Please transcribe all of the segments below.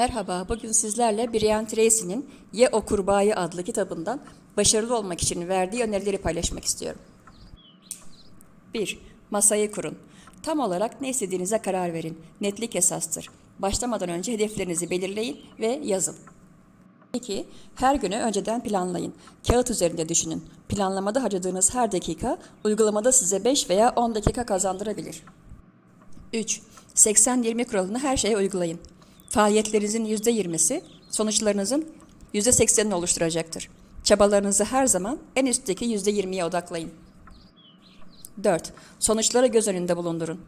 Merhaba, bugün sizlerle Brian Tracy'nin Ye O Kurbağayı adlı kitabından başarılı olmak için verdiği önerileri paylaşmak istiyorum. 1. Masayı kurun. Tam olarak ne istediğinize karar verin. Netlik esastır. Başlamadan önce hedeflerinizi belirleyin ve yazın. 2. Her günü önceden planlayın. Kağıt üzerinde düşünün. Planlamada harcadığınız her dakika uygulamada size 5 veya 10 dakika kazandırabilir. 3. 80-20 kuralını her şeye uygulayın. Faaliyetlerinizin %20'si sonuçlarınızın %80'ini oluşturacaktır. Çabalarınızı her zaman en üstteki %20'ye odaklayın. 4. Sonuçları göz önünde bulundurun.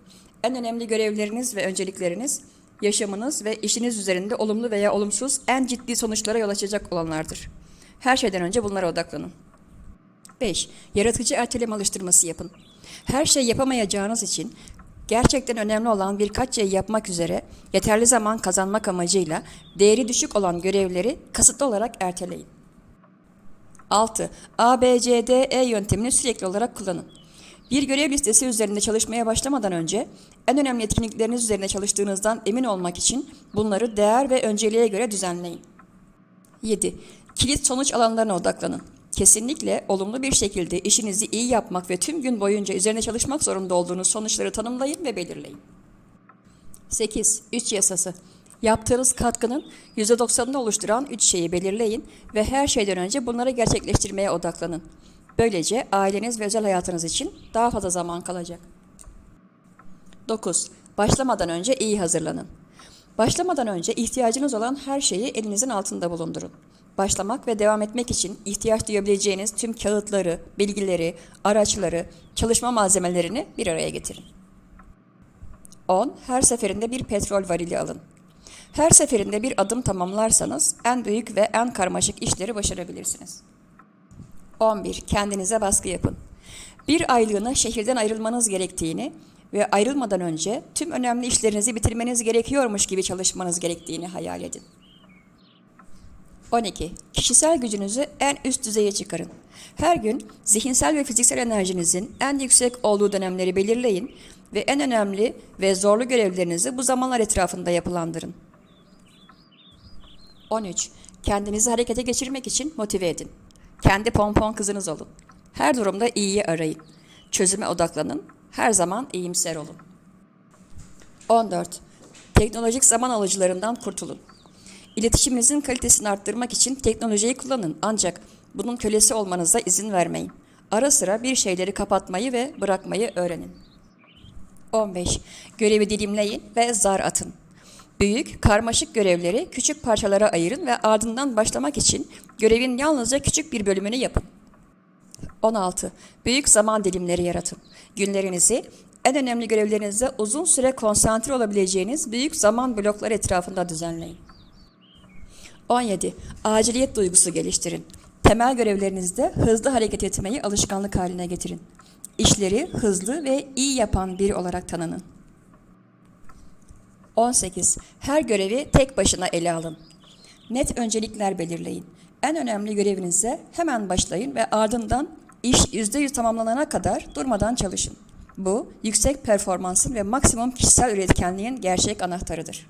En önemli görevleriniz ve öncelikleriniz yaşamınız ve işiniz üzerinde olumlu veya olumsuz en ciddi sonuçlara yol açacak olanlardır. Her şeyden önce bunlara odaklanın. 5. Yaratıcı erteleme alıştırması yapın. Her şey yapamayacağınız için gerçekten önemli olan birkaç şey yapmak üzere yeterli zaman kazanmak amacıyla değeri düşük olan görevleri kasıtlı olarak erteleyin. 6. A, B, C, D, E yöntemini sürekli olarak kullanın. Bir görev listesi üzerinde çalışmaya başlamadan önce en önemli etkinlikleriniz üzerine çalıştığınızdan emin olmak için bunları değer ve önceliğe göre düzenleyin. 7. Kilit sonuç alanlarına odaklanın. Kesinlikle olumlu bir şekilde işinizi iyi yapmak ve tüm gün boyunca üzerine çalışmak zorunda olduğunuz sonuçları tanımlayın ve belirleyin. 8. 3 yasası. Yaptığınız katkının %90'ını oluşturan 3 şeyi belirleyin ve her şeyden önce bunları gerçekleştirmeye odaklanın. Böylece aileniz ve özel hayatınız için daha fazla zaman kalacak. 9. Başlamadan önce iyi hazırlanın. Başlamadan önce ihtiyacınız olan her şeyi elinizin altında bulundurun. Başlamak ve devam etmek için ihtiyaç duyabileceğiniz tüm kağıtları, bilgileri, araçları, çalışma malzemelerini bir araya getirin. 10. Her seferinde bir petrol varili alın. Her seferinde bir adım tamamlarsanız en büyük ve en karmaşık işleri başarabilirsiniz. 11. Kendinize baskı yapın. Bir aylığına şehirden ayrılmanız gerektiğini ve ayrılmadan önce tüm önemli işlerinizi bitirmeniz gerekiyormuş gibi çalışmanız gerektiğini hayal edin. 12. Kişisel gücünüzü en üst düzeye çıkarın. Her gün zihinsel ve fiziksel enerjinizin en yüksek olduğu dönemleri belirleyin ve en önemli ve zorlu görevlerinizi bu zamanlar etrafında yapılandırın. 13. Kendinizi harekete geçirmek için motive edin. Kendi pompon kızınız olun. Her durumda iyiyi arayın. Çözüme odaklanın. Her zaman iyimser olun. 14. Teknolojik zaman alıcılarından kurtulun. İletişiminizin kalitesini arttırmak için teknolojiyi kullanın ancak bunun kölesi olmanıza izin vermeyin. Ara sıra bir şeyleri kapatmayı ve bırakmayı öğrenin. 15. Görevi dilimleyin ve zar atın. Büyük, karmaşık görevleri küçük parçalara ayırın ve ardından başlamak için görevin yalnızca küçük bir bölümünü yapın. 16. Büyük zaman dilimleri yaratın. Günlerinizi en önemli görevlerinizde uzun süre konsantre olabileceğiniz büyük zaman blokları etrafında düzenleyin. 17. Aciliyet duygusu geliştirin. Temel görevlerinizde hızlı hareket etmeyi alışkanlık haline getirin. İşleri hızlı ve iyi yapan biri olarak tanının. 18. Her görevi tek başına ele alın. Net öncelikler belirleyin. En önemli görevinize hemen başlayın ve ardından iş %100 tamamlanana kadar durmadan çalışın. Bu, yüksek performansın ve maksimum kişisel üretkenliğin gerçek anahtarıdır.